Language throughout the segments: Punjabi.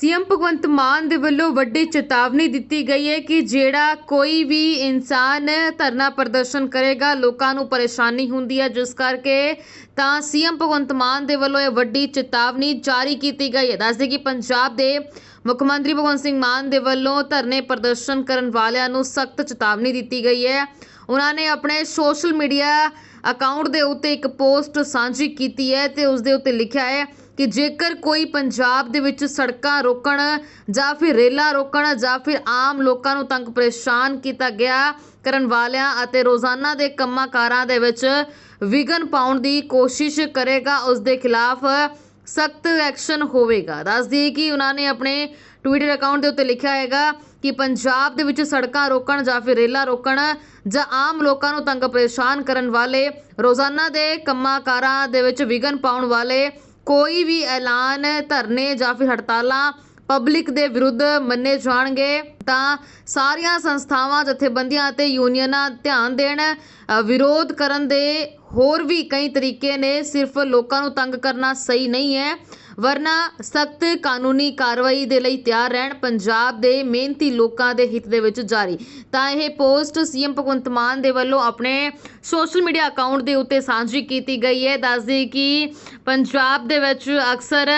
ਸੀਐਮ ਭਗਵੰਤ ਮਾਨ ਦੇ ਵੱਲੋਂ ਵੱਡੀ ਚੇਤਾਵਨੀ ਦਿੱਤੀ ਗਈ ਹੈ ਕਿ ਜਿਹੜਾ ਕੋਈ ਵੀ ਇਨਸਾਨ ਧਰਨਾ ਪ੍ਰਦਰਸ਼ਨ ਕਰੇਗਾ, ਲੋਕਾਂ ਨੂੰ ਪਰੇਸ਼ਾਨੀ ਹੁੰਦੀ ਹੈ। ਜਿਸ ਕਰਕੇ ਤਾਂ ਸੀਐਮ ਭਗਵੰਤ ਮਾਨ ਦੇ ਵੱਲੋਂ ਇਹ ਵੱਡੀ ਚੇਤਾਵਨੀ ਜਾਰੀ ਕੀਤੀ ਗਈ ਹੈ। ਦੱਸਦੇ ਕਿ ਪੰਜਾਬ ਦੇ ਮੁੱਖ ਮੰਤਰੀ ਭਗਵੰਤ ਸਿੰਘ ਮਾਨ ਦੇ ਵੱਲੋਂ ਧਰਨੇ ਪ੍ਰਦਰਸ਼ਨ ਕਰਨ ਵਾਲਿਆਂ ਨੂੰ ਸਖਤ ਚੇਤਾਵਨੀ ਦਿੱਤੀ ਗਈ ਹੈ। ਉਹਨਾਂ ਨੇ ਆਪਣੇ ਸੋਸ਼ਲ ਮੀਡੀਆ ਅਕਾਊਂਟ ਦੇ ਉੱਤੇ ਇੱਕ ਪੋਸਟ ਸਾਂਝੀ ਕੀਤੀ ਹੈ ਤੇ ਉਸ ਦੇ ਉੱਤੇ ਲਿਖਿਆ ਹੈ ਕਿ ਜੇਕਰ ਕੋਈ ਪੰਜਾਬ ਦੇ ਵਿੱਚ ਸੜਕਾਂ ਰੋਕਣ ਜਾਂ ਫਿਰ ਰੇਲਾਂ ਰੋਕਣ ਜਾਂ ਫਿਰ ਆਮ ਲੋਕਾਂ ਨੂੰ ਤੰਗ ਪਰੇਸ਼ਾਨ ਕੀਤਾ ਗਿਆ ਕਰਨ ਵਾਲਿਆਂ ਅਤੇ ਰੋਜ਼ਾਨਾ ਦੇ ਕੰਮਾਂ ਕਾਰਾਂ ਦੇ ਵਿੱਚ ਵਿਘਨ ਪਾਉਣ ਦੀ ਕੋਸ਼ਿਸ਼ ਕਰੇਗਾ, ਉਸ ਦੇ ਖਿਲਾਫ ਸਖਤ ਐਕਸ਼ਨ ਹੋਵੇਗਾ। ਦੱਸ ਦਈਏ ਕਿ ਉਹਨਾਂ ਨੇ ਆਪਣੇ ਟਵਿੱਟਰ ਅਕਾਊਂਟ ਦੇ ਉੱਤੇ ਲਿਖਿਆ ਹੈਗਾ ਕਿ ਪੰਜਾਬ ਦੇ ਵਿੱਚ ਸੜਕਾਂ ਰੋਕਣ ਜਾਂ ਫਿਰ ਰੇਲਾਂ ਰੋਕਣ ਜਾਂ ਆਮ ਲੋਕਾਂ ਨੂੰ ਤੰਗ ਪਰੇਸ਼ਾਨ ਕਰਨ ਵਾਲੇ ਰੋਜ਼ਾਨਾ ਦੇ ਕੰਮਾਂ ਕਾਰਾਂ ਦੇ ਵਿੱਚ ਵਿਘਨ ਪਾਉਣ ਵਾਲੇ ਕੋਈ ਵੀ ਐਲਾਨ ਧਰਨੇ ਜਾਂ ਫਿਰ ਹੜਤਾਲਾਂ ਪਬਲਿਕ ਦੇ ਵਿਰੁੱਧ ਮੰਨੇ ਜਾਣਗੇ, ਤਾਂ ਸਾਰੀਆਂ ਸੰਸਥਾਵਾਂ, ਜਥੇਬੰਦੀਆਂ ਅਤੇ ਯੂਨੀਅਨਾਂ ਧਿਆਨ ਦੇਣ ਵਿਰੋਧ ਕਰਨ ਦੇ ਹੋਰ ਵੀ ਕਈ ਤਰੀਕੇ ਨੇ। ਸਿਰਫ ਲੋਕਾਂ ਨੂੰ ਤੰਗ ਕਰਨਾ ਸਹੀ ਨਹੀਂ ਹੈ। ਵਰਨਾ ਸਖਤ ਕਾਨੂੰਨੀ ਕਾਰਵਾਈ ਦੇ ਲਈ ਤਿਆਰ ਰਹਿਣ ਪੰਜਾਬ ਦੇ ਮਿਹਨਤੀ ਲੋਕਾਂ ਦੇ ਹਿੱਤ ਦੇ ਵਿੱਚ ਜਾਰੀ। ਤਾਂ ਇਹ ਪੋਸਟ ਸੀਐਮ ਭਗਵੰਤ ਮਾਨ ਦੇ ਵੱਲੋਂ ਆਪਣੇ ਸੋਸ਼ਲ ਮੀਡੀਆ ਅਕਾਊਂਟ ਦੇ ਉੱਤੇ ਸਾਂਝੀ ਕੀਤੀ ਗਈ ਹੈ। ਦੱਸਦੇ ਕਿ ਪੰਜਾਬ ਦੇ ਵਿੱਚ ਅਕਸਰ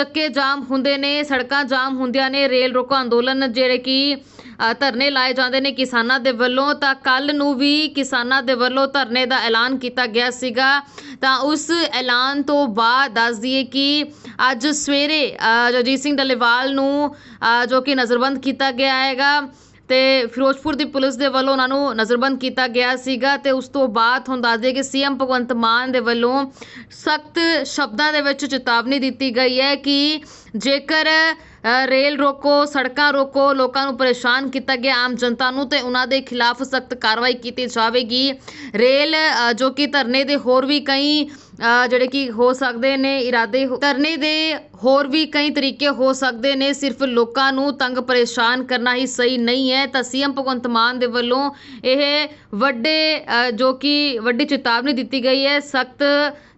ਚੱਕੇ ਜਾਮ ਹੁੰਦੇ ਨੇ, ਸੜਕਾਂ ਜਾਮ ਹੁੰਦੀਆਂ ਨੇ, ਰੇਲ ਰੋਕੋ ਅੰਦੋਲਨ ਜਿਹੜੇ ਕਿ ਧਰਨੇ ਲਾਏ ਜਾਂਦੇ ਨੇ ਕਿਸਾਨਾਂ ਦੇ ਵੱਲੋਂ, ਤਾਂ ਕੱਲ ਨੂੰ ਵੀ ਕਿਸਾਨਾਂ ਦੇ ਵੱਲੋਂ ਧਰਨੇ ਦਾ ਐਲਾਨ ਕੀਤਾ ਗਿਆ ਸੀਗਾ। ਤਾਂ ਉਸ ਐਲਾਨ ਤੋਂ ਬਾਅਦ ਦੱਸ ਦਈਏ ਕਿ ਅੱਜ ਸਵੇਰੇ ਜਗਜੀਤ ਸਿੰਘ ਡੱਲੇਵਾਲ ਨੂੰ ਜੋ ਕਿ ਨਜ਼ਰਬੰਦ ਕੀਤਾ ਗਿਆ ਹੈਗਾ ਤੇ ਫਿਰੋਜ਼ਪੁਰ ਦੀ ਪੁਲਿਸ ਦੇ ਵੱਲੋਂ ਉਹਨਾਂ ਨੂੰ ਨਜ਼ਰਬੰਦ ਕੀਤਾ ਗਿਆ ਸੀਗਾ ਤੇ ਉਸ ਤੋਂ ਬਾਅਦ ਤੁਹਾਨੂੰ ਦੱਸ ਦਈਏ ਕਿ ਸੀਐਮ ਭਗਵੰਤ ਮਾਨ ਦੇ ਵੱਲੋਂ ਸਖਤ ਸ਼ਬਦਾਂ ਦੇ ਵਿੱਚ ਚੇਤਾਵਨੀ ਦਿੱਤੀ ਗਈ ਹੈ ਕਿ ਜੇਕਰ ਰੇਲ ਰੋਕੋ, ਸੜਕਾਂ ਰੋਕੋ, ਲੋਕਾਂ ਨੂੰ ਪਰੇਸ਼ਾਨ ਕੀਤਾ ਗਿਆ ਆਮ ਜਨਤਾ ਨੂੰ ਤੇ ਉਹਨਾਂ ਦੇ ਖਿਲਾਫ ਸਖਤ ਕਾਰਵਾਈ ਕੀਤੀ ਜਾਵੇਗੀ। ਰੇਲ ਜੋ ਕਿ ਧਰਨੇ ਦੇ ਹੋਰ ਵੀ ਕਈ ਜਿਹੜੇ ਕਿ ਹੋ ਸਕਦੇ ਨੇ, ਇਰਾਦੇ ਹੋ- ਧਰਨੇ ਦੇ ਹੋਰ ਵੀ ਕਈ ਤਰੀਕੇ ਹੋ ਸਕਦੇ ਨੇ। ਸਿਰਫ ਲੋਕਾਂ ਨੂੰ ਤੰਗ ਪਰੇਸ਼ਾਨ ਕਰਨਾ ਹੀ ਸਹੀ ਨਹੀਂ ਹੈ। ਤਾਂ ਸੀਐਮ ਭਗਵੰਤ ਮਾਨ ਦੇ ਵੱਲੋਂ ਇਹ ਵੱਡੇ ਜੋ ਕਿ ਵੱਡੀ ਚੇਤਾਵਨੀ ਦਿੱਤੀ ਗਈ ਹੈ, ਸਖਤ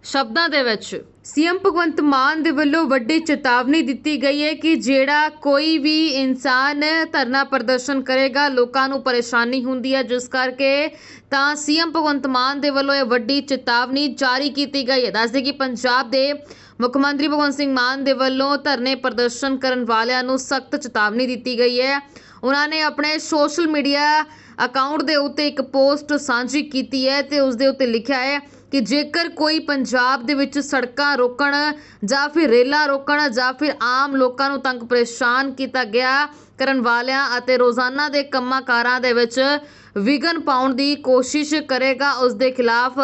ਸ਼ਬਦਾਂ ਦੇ ਵਿੱਚ। ਸੀਐਮ ਭਗਵੰਤ ਮਾਨ ਦੇ ਵੱਲੋਂ ਵੱਡੀ ਚੇਤਾਵਨੀ ਦਿੱਤੀ ਗਈ ਹੈ ਕਿ ਜਿਹੜਾ ਕੋਈ ਵੀ ਇਨਸਾਨ ਧਰਨਾ ਪ੍ਰਦਰਸ਼ਨ ਕਰੇਗਾ, ਲੋਕਾਂ ਨੂੰ ਪਰੇਸ਼ਾਨੀ ਹੁੰਦੀ ਹੈ। ਜਿਸ ਕਰਕੇ ਤਾਂ ਸੀਐਮ ਭਗਵੰਤ ਮਾਨ ਦੇ ਵੱਲੋਂ ਇਹ ਵੱਡੀ ਚੇਤਾਵਨੀ ਜਾਰੀ ਕੀਤੀ ਗਈ ਹੈ। ਦੱਸਦੇ ਕਿ ਪੰਜਾਬ ਦੇ ਮੁੱਖ ਮੰਤਰੀ ਭਗਵੰਤ ਸਿੰਘ ਮਾਨ ਦੇ ਵੱਲੋਂ ਧਰਨੇ ਪ੍ਰਦਰਸ਼ਨ ਕਰਨ ਵਾਲਿਆਂ ਨੂੰ ਸਖਤ ਚੇਤਾਵਨੀ ਦਿੱਤੀ ਗਈ ਹੈ। ਉਹਨਾਂ ਨੇ ਆਪਣੇ ਸੋਸ਼ਲ ਮੀਡੀਆ ਅਕਾਊਂਟ ਦੇ ਉੱਤੇ ਇੱਕ ਪੋਸਟ ਸਾਂਝੀ ਕੀਤੀ ਹੈ ਤੇ ਉਸ ਦੇ ਉੱਤੇ ਲਿਖਿਆ ਹੈ ਕਿ ਜੇਕਰ ਕੋਈ ਪੰਜਾਬ ਦੇ ਵਿੱਚ ਸੜਕਾਂ ਰੋਕਣ ਜਾਂ ਫਿਰ ਰੇਲਾਂ ਰੋਕਣ ਜਾਂ ਫਿਰ ਆਮ ਲੋਕਾਂ ਨੂੰ ਤੰਗ ਪਰੇਸ਼ਾਨ ਕੀਤਾ ਗਿਆ ਕਰਨ ਵਾਲਿਆਂ ਅਤੇ ਰੋਜ਼ਾਨਾ ਦੇ ਕੰਮਾਂ ਕਾਰਾਂ ਦੇ ਵਿੱਚ ਵਿਘਨ ਪਾਉਣ ਦੀ ਕੋਸ਼ਿਸ਼ ਕਰੇਗਾ, ਉਸ ਦੇ ਖਿਲਾਫ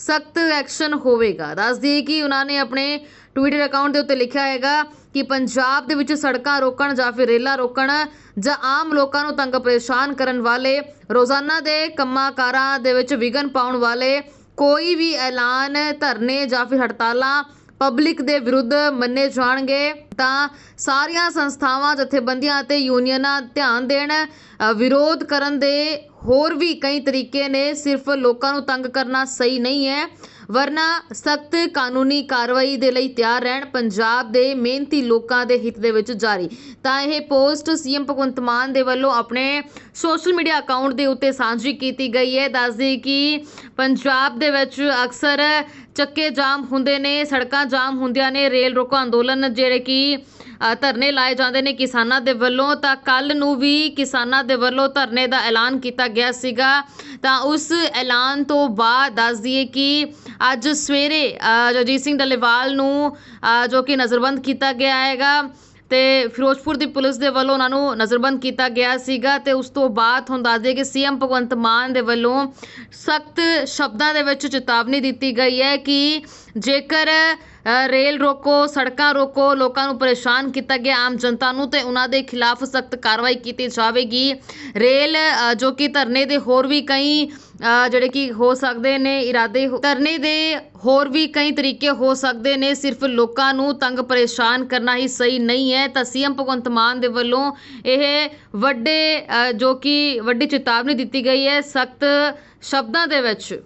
ਸਖਤ ਐਕਸ਼ਨ ਹੋਵੇਗਾ। ਦੱਸਦੀ ਕਿ ਉਹਨਾਂ ਨੇ ਆਪਣੇ ਟਵਿੱਟਰ ਅਕਾਊਂਟ ਦੇ ਉੱਤੇ ਲਿਖਿਆ ਹੈਗਾ ਕਿ ਪੰਜਾਬ ਦੇ ਵਿੱਚ ਸੜਕਾਂ ਰੋਕਣ ਜਾਂ ਫਿਰ ਰੇਲਾਂ ਰੋਕਣ ਜਾਂ ਆਮ ਲੋਕਾਂ ਨੂੰ ਤੰਗ ਪਰੇਸ਼ਾਨ ਕਰਨ ਵਾਲੇ, ਰੋਜ਼ਾਨਾ ਦੇ ਕੰਮਾਂ ਕਾਰਾਂ ਦੇ ਵਿੱਚ ਵਿਘਨ ਪਾਉਣ ਵਾਲੇ, ਕੋਈ ਵੀ ਐਲਾਨ ਧਰਨੇ ਜਾਂ ਫਿਰ ਹੜਤਾਲਾਂ ਪਬਲਿਕ ਦੇ ਵਿਰੁੱਧ ਮੰਨੇ ਜਾਣਗੇ, ਤਾਂ ਸਾਰੀਆਂ ਸੰਸਥਾਵਾਂ, ਜਥੇਬੰਦੀਆਂ ਅਤੇ ਯੂਨੀਅਨਾਂ ਧਿਆਨ ਦੇਣ ਵਿਰੋਧ ਕਰਨ ਦੇ ਹੋਰ ਵੀ ਕਈ ਤਰੀਕੇ ਨੇ, ਸਿਰਫ ਲੋਕਾਂ ਨੂੰ ਤੰਗ ਕਰਨਾ ਸਹੀ ਨਹੀਂ ਹੈ, ਵਰਨਾ ਸਖਤ ਕਾਨੂੰਨੀ ਕਾਰਵਾਈ ਦੇ ਲਈ ਤਿਆਰ ਰਹਿਣ, ਪੰਜਾਬ ਦੇ ਮਿਹਨਤੀ ਲੋਕਾਂ ਦੇ ਹਿੱਤ ਦੇ ਵਿੱਚ ਜਾਰੀ। ਤਾਂ ਇਹ ਪੋਸਟ ਸੀਐਮ ਭਗਵੰਤ ਮਾਨ ਦੇ ਵੱਲੋਂ ਆਪਣੇ ਸੋਸ਼ਲ ਮੀਡੀਆ ਅਕਾਊਂਟ ਦੇ ਉੱਤੇ ਸਾਂਝੀ ਕੀਤੀ ਗਈ ਹੈ। ਦੱਸਦੀ ਕਿ ਪੰਜਾਬ ਦੇ ਵਿੱਚ ਅਕਸਰ ਚੱਕੇ ਜਾਮ ਹੁੰਦੇ ਨੇ, ਸੜਕਾਂ ਜਾਮ ਹੁੰਦੀਆਂ ਨੇ, ਰੇਲ ਰੋਕੋ ਅੰਦੋਲਨ, ਜਿਹੜੇ ਕਿ ਧਰਨੇ ਲਾਏ ਜਾਂਦੇ ਨੇ ਕਿਸਾਨਾਂ ਦੇ ਵੱਲੋਂ। ਤਾਂ ਕੱਲ ਨੂੰ ਵੀ ਕਿਸਾਨਾਂ ਦੇ ਵੱਲੋਂ ਧਰਨੇ ਦਾ ਐਲਾਨ ਕੀਤਾ ਗਿਆ ਸੀਗਾ। ਤਾਂ ਉਸ ਐਲਾਨ ਤੋਂ ਬਾਅਦ ਦੱਸ ਦਈਏ ਕਿ ਅੱਜ ਸਵੇਰੇ ਜਗਜੀਤ ਸਿੰਘ ਡੱਲੇਵਾਲ ਨੂੰ ਜੋ ਕਿ ਨਜ਼ਰਬੰਦ ਕੀਤਾ ਗਿਆ ਹੈਗਾ ਤੇ ਫਿਰੋਜ਼ਪੁਰ ਦੀ ਪੁਲਿਸ ਦੇ ਵੱਲੋਂ ਉਹਨਾਂ ਨੂੰ ਨਜ਼ਰਬੰਦ ਕੀਤਾ ਗਿਆ ਸੀਗਾ। ਤੇ ਉਸ ਤੋਂ ਬਾਅਦ ਤੁਹਾਨੂੰ ਦੱਸ ਦਈਏ ਕਿ ਸੀਐਮ ਭਗਵੰਤ ਮਾਨ ਦੇ ਵੱਲੋਂ ਸਖਤ ਸ਼ਬਦਾਂ ਦੇ ਵਿੱਚ ਚੇਤਾਵਨੀ ਦਿੱਤੀ ਗਈ ਹੈ ਕਿ ਜੇਕਰ ਰੇਲ ਰੋਕੋ, ਸੜਕਾਂ ਰੋਕੋ, ਲੋਕਾਂ ਨੂੰ ਪਰੇਸ਼ਾਨ ਕੀਤਾ ਗਿਆ ਆਮ ਜਨਤਾ ਨੂੰ ਤੇ ਉਹਨਾਂ ਦੇ ਖਿਲਾਫ ਸਖਤ ਕਾਰਵਾਈ ਕੀਤੀ ਜਾਵੇਗੀ। ਰੇਲ ਜੋ ਕਿ ਧਰਨੇ ਦੇ ਹੋਰ ਵੀ ਕਈ ਜਿਹੜੇ ਕਿ ਹੋ ਸਕਦੇ ਨੇ, ਇਰਾਦੇ ਹੋ- ਧਰਨੇ ਦੇ ਹੋਰ ਵੀ ਕਈ ਤਰੀਕੇ ਹੋ ਸਕਦੇ ਨੇ, ਸਿਰਫ ਲੋਕਾਂ ਨੂੰ ਤੰਗ ਪਰੇਸ਼ਾਨ ਕਰਨਾ ਹੀ ਸਹੀ ਨਹੀਂ ਹੈ। ਤਾਂ ਸੀਐਮ ਭਗਵੰਤ ਮਾਨ ਦੇ ਵੱਲੋਂ ਇਹ ਵੱਡੇ ਜੋ ਕਿ ਵੱਡੀ ਚੇਤਾਵਨੀ ਦਿੱਤੀ ਗਈ ਹੈ ਸਖਤ ਸ਼ਬਦਾਂ ਦੇ ਵਿੱਚ।